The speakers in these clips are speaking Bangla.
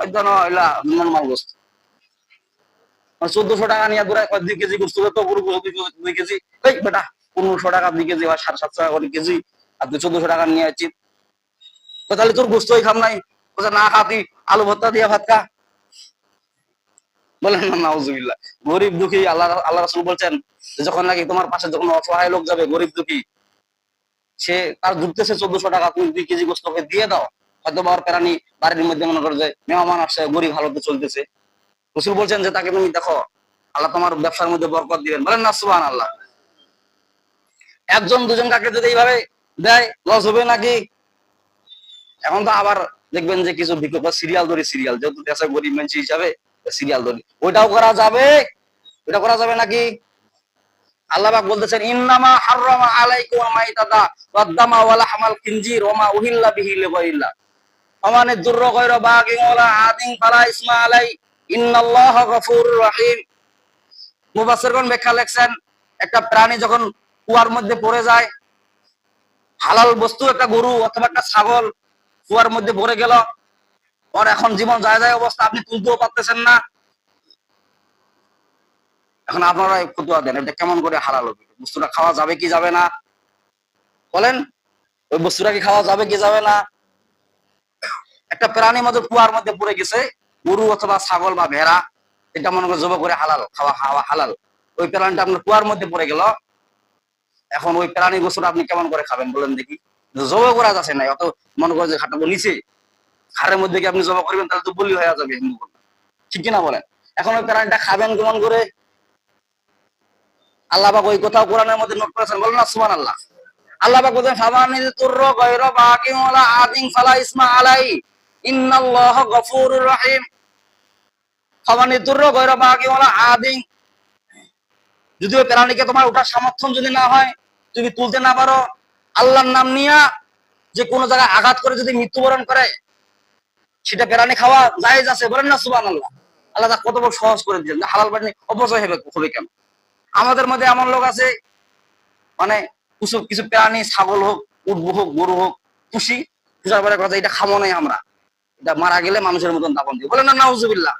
হয়তো না নর্মাল গোস্ত চোদ্দশো টাকা নিয়ে দূরে দুই কেজি গোস্ত দুই- কেজি এই বেটা পনেরোশো টাকা দুই কেজি বা সাড়ে সাতশো টাকা কেজি আর তুই চোদ্দশো টাকা নিয়ে আসছিস তো তাহলে তোর খাম নাই। না খা তুই আলু ভর্তা দিয়ে ভাত খা। বলেন না গরিব দুঃখী, আল্লাহ আল্লাহ রাসূল বলছেন যখন নাকি তোমার পাশে যখন অসহায় লোক যাবে গরিব দুঃখী, সে তার ঢুকতেছে চোদ্দশো টাকা, তুমি দুই কেজি গোস্তকে দিয়ে দাও। হয়তো বা প্রাণী বাড়ির মধ্যে মনে করে যে মেহমান আসছে, গরিব হালতে চলতেছে। রসুল বলছেন যে, তাকে তুমি দেখো, আল্লাহ তোমার ব্যবসার মধ্যে বরকত দিবেন। বলেন, না সুবান আল্লাহ একজন, দুজন কাকে যদি এইভাবে দেয় লস হবে নাকি? এখন তো আবার দেখবেন যে কিছু বিকল্প, সিরিয়াল ধরি, সিরিয়াল। যেহেতু দেশের গরিব মানুষ হিসাবে সিরিয়াল ধরি। ওইটাও করা যাবে? ওইটা করা যাবে নাকি? আল্লাহ পাক বলতেছেন, ইন্নামা হাররামা আলাইকুম মাইতাদা ওয়াদ্দামা ওয়ালা হামাল খিনজির ওমা উহিল্লা বিহি লিগাইরিল্লাহ আমানে দুরর আদিন ফালা ইসমা আলাই। ইন্নাল্লাহ রহিম। মুফাসসিরগণ ব্যাখ্যা লেখছেন, একটা প্রাণী যখন কুয়ার মধ্যে পড়ে যায়, হালাল বস্তু, একটা গরু অথবা একটা ছাগল কুয়ার মধ্যে পড়ে গেল, ওর এখন জীবন যায় যায় অবস্থা, আপনি তুলতেও পারতেছেন না। এখন আপনারা ফতুয়া দেন, এটা কেমন করে হালাল হবে? বস্তুটা খাওয়া যাবে কি যাবে না? বলেন, ওই বস্তুটা কি খাওয়া যাবে কি যাবে না? একটা প্রাণী মধ্যে কুয়ার মধ্যে পড়ে গেছে, গরু অথবা ছাগল বা ভেড়া, এটা মনে করে জব করে হালাল, খাওয়া খাওয়া হালাল। ওই প্রাণীটা আপনার কুয়ার মধ্যে পড়ে গেল। এখন ওই প্রাণী গোসল আপনি কেমন করে খাবেন বলেন দেখি। জব করা যাচ্ছে না, অত মনে করে যে খাটাবো নিচে খাড়ের মধ্যে কি আপনি জমা করবেন, তাহলে তো বলি হয়ে যাবে, হিন্দু ঠিক কিনা বলেন? এখন ওই প্রাণীটা খাবেন কেমন করে? আল্লাহ পাক ওই কোথাও কোরআনের মধ্যে নোট করেছেন, বলেন না সুমান আল্লাহ আল্লাহ পাক বলছেন ফামানি তুরর বাকিন ওয়ালা আদিন ফালা ইসমা আলাই ইন্নাল্লাহ গফুরুর রহিম। ফামানি তুরর গায়রা বাকিন ওয়ালা আদিন। যদি ওই প্রাণীকে তোমার ওঠার সামর্থ্য যদি না হয়, তুমি তুলতে না পারো, আল্লাহর নাম নিয়া যে কোনো জায়গায় আঘাত করে যদি মৃত্যুবরণ করে, সেটা প্রাণী খাওয়া জায়েজ আছে বলেন না সুবান আল্লাহ আল্লাহ তা কত বড় সহজ করে যে হালাল পানি অপচয় হবে হবে কেন? আমাদের মধ্যে এমন লোক আছে মানে কিছু কিছু প্রাণী, ছাগল হোক উঠবো হোক, গরু হোক খুশি পূজার পরে কথা, এটা খামো নাই আমরা। এটা মারা গেলে মানুষের মতন দাপন দিই বলেন না, নাউজুবিল্লাহ।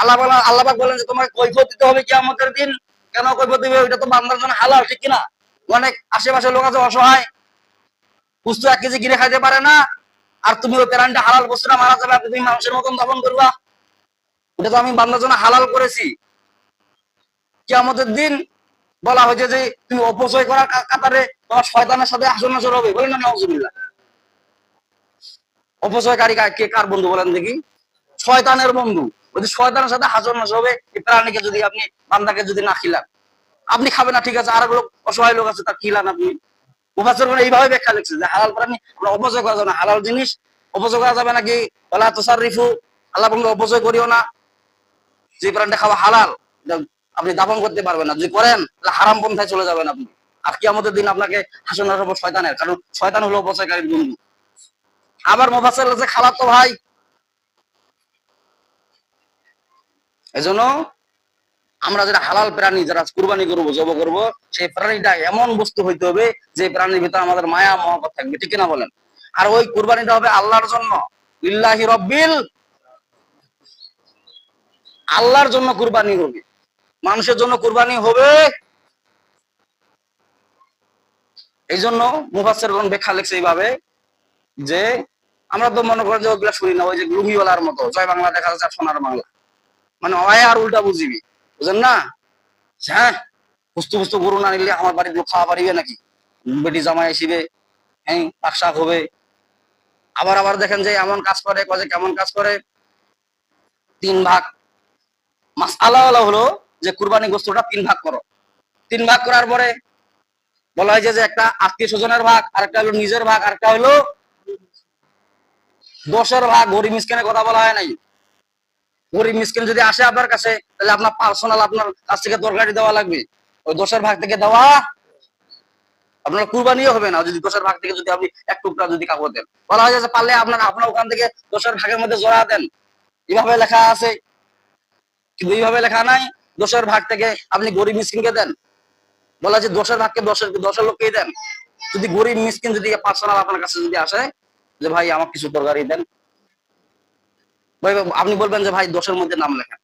আল্লাহ আল্লাহ বলেন যে, তোমাকে কৈফত দিতে হবে কি আমাদের দিন। কেন কৈফত দিবে? ওইটা তো বান্দার জন্য হালাল, ঠিক কিনা? অনেক আশেপাশে লোক আছে অসহায়। বুঝতো এক কেজি কিনে খাইতে পারে না। আর তুমি ওই প্রাণীটা হালাল বস্তুটা মারা যাবে, আর তুমি মানুষের মতন দাপন করবা। ওটা তো আমি বান্দার জন্য হালাল করেছি। কি আমাদের দিন বলা হয়েছে যে, তুমি অপচয় করার কাতারে তোমার শয়তানের সাথে আসন আসর হবে। বলেন না নজুবিল্লাহ অপচয়কারী কে কার বন্ধু বলেন দেখি? শয়তানের বন্ধু। ওই শয়তানের সাথে হাজর নাশ হবে। এই প্রাণীকে যদি আপনি, বান্দাকে যদি না খিলান। আপনি খাবেন না, ঠিক আছে। আর লোক, অসহায় লোক আছে, তার খিলান আপনি। মুফাসসির মানে এইভাবে ব্যাখ্যা লিখছে যে হালাল প্রাণী আমরা অপচয় করা যাবে না। হালাল জিনিস অপচয় করা যাবে নাকি? ওলা তুসারিফু আল্লাহ বন্ধু, অপচয় করিও না। যে প্রাণীটা খাওয়া হালাল আপনি দাপন করতে পারবেন না। যদি করেন, তাহলে হারাম পন্থায় চলে যাবেন আপনি। আর কি আমাদের দিন আপনাকে হাসন শয়তানের, কারণ শয়তান হলো অপচয়কারীর বন্ধু। আবার মোফাসেল আছে খালাত ভাই। এজন্য আমরা যারা হালাল প্রাণী যারা কুরবানি করব, জব করব, সেই প্রাণীটা এমন বস্তু হইতে হবে যে প্রাণীর ভিতরে আমাদের মায়া, মহব্বত থাকবে, ঠিক কিনা বলেন? আর ওই কুরবানিটা হবে আল্লাহর জন্য। ইল্লাহি রব্বিল। আল্লাহর জন্য কুরবানি হবে। মানুষের জন্য কুরবানি হবে। এই জন্য মুফাসের ব্যাখ্যা লিখছে এইভাবে যে আমরা তো মনে করি যে ওগুলা শুনি না, ওই যে লুঙ্গিওয়ালার মতো, জয় বাংলা দেখা যাচ্ছে সোনার বাংলা। মানে অয় আর উল্টা বুঝিবি, বুঝেন না? হ্যাঁ পুস্তু পুস্তু গরু না নিলে আমার বাড়ির লোক খাওয়া পারিবে নাকি? বেটি জামাই আসিবে হ্যাঁ পাকশাক হবে। আবার আবার দেখেন যে এমন কাজ করে যে কেমন কাজ করে? তিন ভাগ। মাস আলাদা হলো যে কুরবানি গোস্তটা তিন ভাগ করো। তিন ভাগ করার পরে বলা হয়েছে যে একটা আত্মীয় স্বজনের ভাগ, আরেকটা হলো নিজের ভাগ, আরেকটা হলো দশের ভাগ গরিব মিসকিনের কথা বলা হয় নাই। গরিব মিসকিন যদি আসে আপনার কাছে, তাহলে আপনার পার্সোনাল আপনার কাছ থেকে তরকারি দেওয়া লাগবে। ওই দশের ভাগ থেকে দেওয়া আপনার কুরবানিও হবে না। যদি দশের ভাগ থেকে যদি আপনি এক টুকরা যদি কাপড় দেন। বলা হয় পারলে আপনার আপনার ওখান থেকে দশের ভাগের মধ্যে জড়া দেন। এভাবে লেখা আছে। কিন্তু এইভাবে লেখা নাই। দশের ভাগ থেকে আপনি গরিব মিসকিনকে দেন। বলা যে দশের ভাগকে দশের দশের লোককেই দেন। যদি গরিব মিসকিন যদি পার্সোনাল আপনার কাছে যদি আসে যে ভাই আমার কিছু তরকারি দেন। ভাই, আপনি বলবেন যে ভাই দোষের মধ্যে নাম লেখা।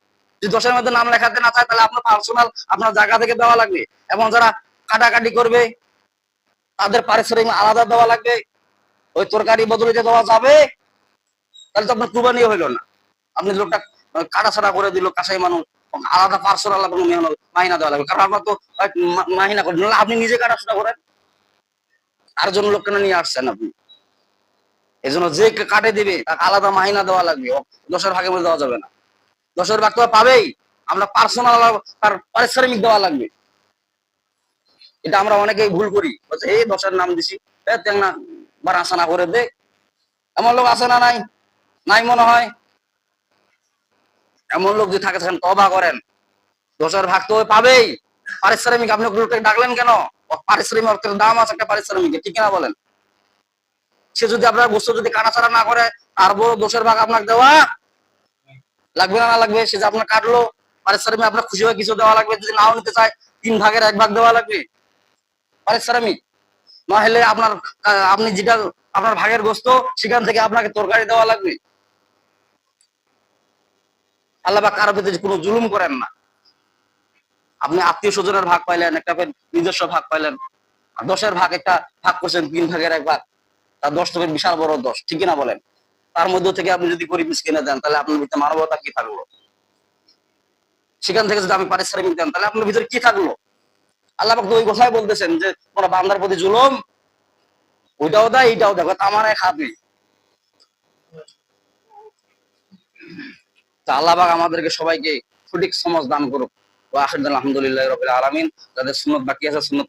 যদি দোষের মধ্যে নাম লেখাতে না চায়, তাহলে আপনার পার্সোনাল আপনার জায়গা থেকে দেওয়া লাগবে। এবং যারা কাটাকাটি করবে, তাদের পারিশ্রমিক আলাদা দেওয়া লাগবে। ওই তরকারি বদলে যে দেওয়া যাবে, তাহলে তো আপনার কুরবানি হইল না। আপনি লোকটা কাটাছাড়া করে দিল, কাসাই মানুষ আলাদা পার্সোনাল কোনো মেহনত মাহিনা দেওয়া লাগবে। কারণ আপনার তো মাহিনা করেন। আপনি নিজে কাটাছাড়া করেন। আর জন লোক কেন নিয়ে আসছেন আপনি। এই জন্য যে কাটে দিবে তাকে আলাদা মাহিনা দেওয়া লাগবে। দশের ভাগে মধ্যে দেওয়া যাবে না। দশের ভাগ তো পাবেই। আমরা পার্সোনাল তার পারিশ্রমিক দেওয়া লাগবে। এটা আমরা অনেকেই ভুল করি। এই দশের নাম দিছি। না বার আসা না করে দে। এমন লোক আছে না নাই? নাই মনে হয়? এমন লোক যদি থাকে সেখানে তবা করেন। দশের ভাগ তো পাবেই। পারিশ্রমিক আপনি ডাকলেন কেন? পারিশ্রমিক অর্থের দাম আছে, একটা পারিশ্রমিক ঠিক না বলেন? সে যদি আপনার বস্তু যদি কাটাছাড়া না করে আর বড় দোষের ভাগ আপনাকে দেওয়া লাগবে না লাগবে, সে যে আপনার কাটলো, পারিশ্রমিক আপনার খুশি হয়ে কিছু দেওয়া লাগবে, যদি নাও নিতে চায়, তিন ভাগের এক ভাগ দেওয়া লাগবে। পারিশ্রমিক। না হলে আপনার, আপনি যেটা, আপনার ভাগের গোস্ত, সেখান থেকে আপনাকে তরকারি দেওয়া লাগবে। আল্লাহ বা কারও ভিতরে কোনো জুলুম করেন না। আপনি আত্মীয় স্বজনের ভাগ পাইলেন, একটা নিজস্ব ভাগ পাইলেন। দশের ভাগ একটা ভাগ করছেন, তিন ভাগের এক ভাগ। তার দশ টাকার বিশাল বড় দশ, ঠিক না বলেন? তার মধ্য থেকে আপনি যদি গরিব কিনে দেন, তাহলে আপনার ভিতরে মানবতা কি থাকল? সেখান থেকে যদি আমি পারিশ্রমিক দেন, তাহলে আপনার ভিতরে কি থাকল? আল্লাহ পাক ওই কথাই বলতেছেন যে, তোমরা বান্দার প্রতি জুলুম, ওইটাও দেয়, এইটাও দেখো আমার খাবে তা আল্লাহ আমাদেরকে সবাইকে সঠিক সমাজ দান করুক। ও আখির আলহামদুলিল্লাহ রবিল আলমিন। যাদের সুন্নত বাকি আছে, সুন্নত